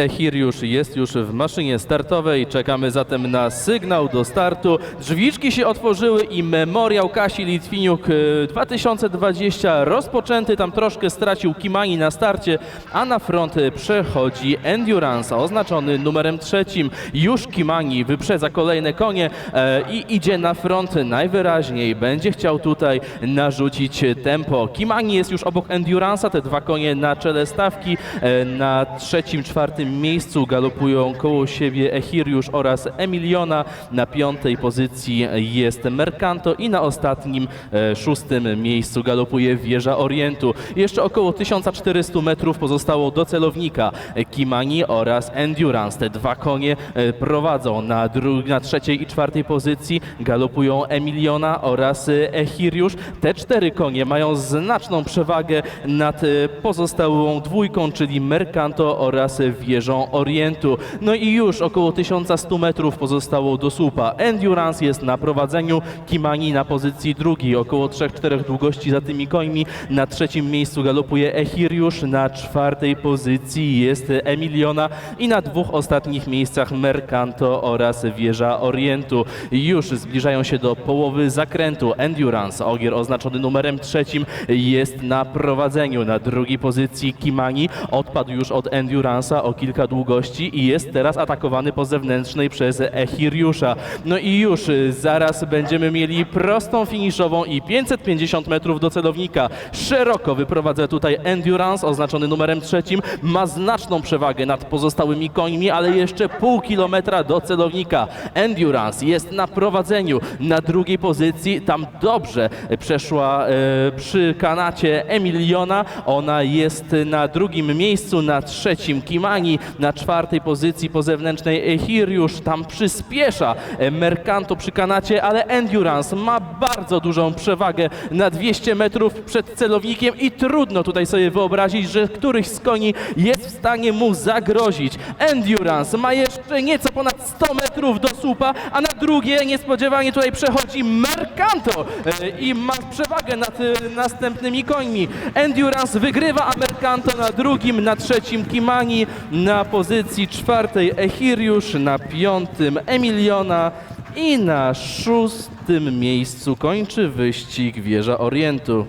Echiriusz jest już w maszynie startowej. Czekamy zatem na sygnał do startu. Drzwiczki się otworzyły i memoriał Kasi Litwiniuk e, 2020 rozpoczęty. Tam troszkę stracił Kimani na starcie, a na front e, przechodzi Endurance oznaczony numerem trzecim. Już Kimani wyprzedza kolejne konie e, i idzie na front najwyraźniej. Będzie chciał tutaj narzucić tempo. Kimani jest już obok Endurance'a, te dwa konie na czele stawki. E, Na trzecim, czwartym miejscu galopują koło siebie Echiriusz oraz Emiliona. Na piątej pozycji jest Mercanto i na ostatnim, e, szóstym miejscu galopuje Wieża Orientu. Jeszcze około 1400 metrów pozostało do celownika Kimani oraz Endurance. Te dwa konie e, prowadzą na, dru- na trzeciej i czwartej pozycji. Galopują Emiliona oraz Echiriusz. Te cztery konie mają znaczną przewagę nad e, pozostałą dwójką, czyli Mercanto oraz Wieżą Orientu. No i już około 1100 metrów pozostało do słupa. Endurance jest na prowadzeniu, Kimani na pozycji drugiej, około 3-4 długości za tymi końmi. Na trzecim miejscu galopuje Echiriusz, na czwartej pozycji jest Emiliona i na dwóch ostatnich miejscach Mercanto oraz Wieża Orientu. Już zbliżają się do połowy zakrętu. Endurance, ogier oznaczony numerem trzecim, jest na prowadzeniu. Na drugiej pozycji Kimani odpadł już od Endurance'a kilka długości i jest teraz atakowany po zewnętrznej przez Echiriusza. No i już y, zaraz będziemy mieli prostą finiszową i 550 metrów do celownika. Szeroko wyprowadza tutaj Endurance, oznaczony numerem trzecim. Ma znaczną przewagę nad pozostałymi końmi, ale jeszcze pół kilometra do celownika. Endurance jest na prowadzeniu. Na drugiej pozycji, tam dobrze przeszła e, przy kanacie Emiliona. Ona jest na drugim miejscu, na trzecim Kimani, na czwartej pozycji po zewnętrznej Echiriusz. Tam przyspiesza Mercanto przy kanacie, ale Endurance ma bardzo dużą przewagę na 200 metrów przed celownikiem i trudno tutaj sobie wyobrazić, że któryś z koni jest w stanie mu zagrozić. Endurance ma jeszcze nieco ponad 100 metrów do słupa, a na drugie niespodziewanie tutaj przechodzi Mercanto e, i ma przewagę nad e, następnymi końmi. Endurance wygrywa, a Mercanto na drugim, na trzecim Kimani, na pozycji czwartej Echiriusz, na piątym Emiliona i na szóstym miejscu kończy wyścig Wieża Orientu.